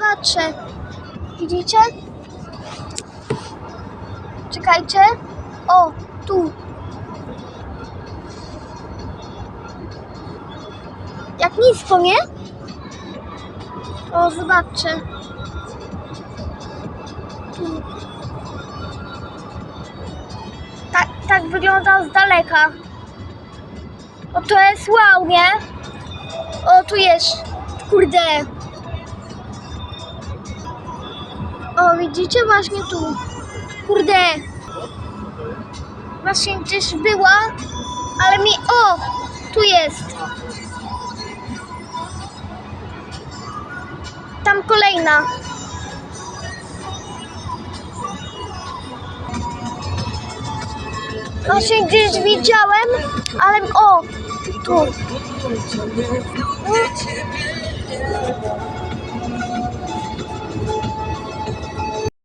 zobaczę. Widzicie? Czekajcie. O, tu. Jak nisko, nie? O, zobaczcie. Tak, tak wygląda z daleka. O, to jest wow, nie? O, tu jest. Kurde. Widzicie właśnie tu. Kurde. Właśnie gdzieś była, ale mi... O, tu jest. Tam kolejna. Właśnie gdzieś widziałem, ale... O, tu.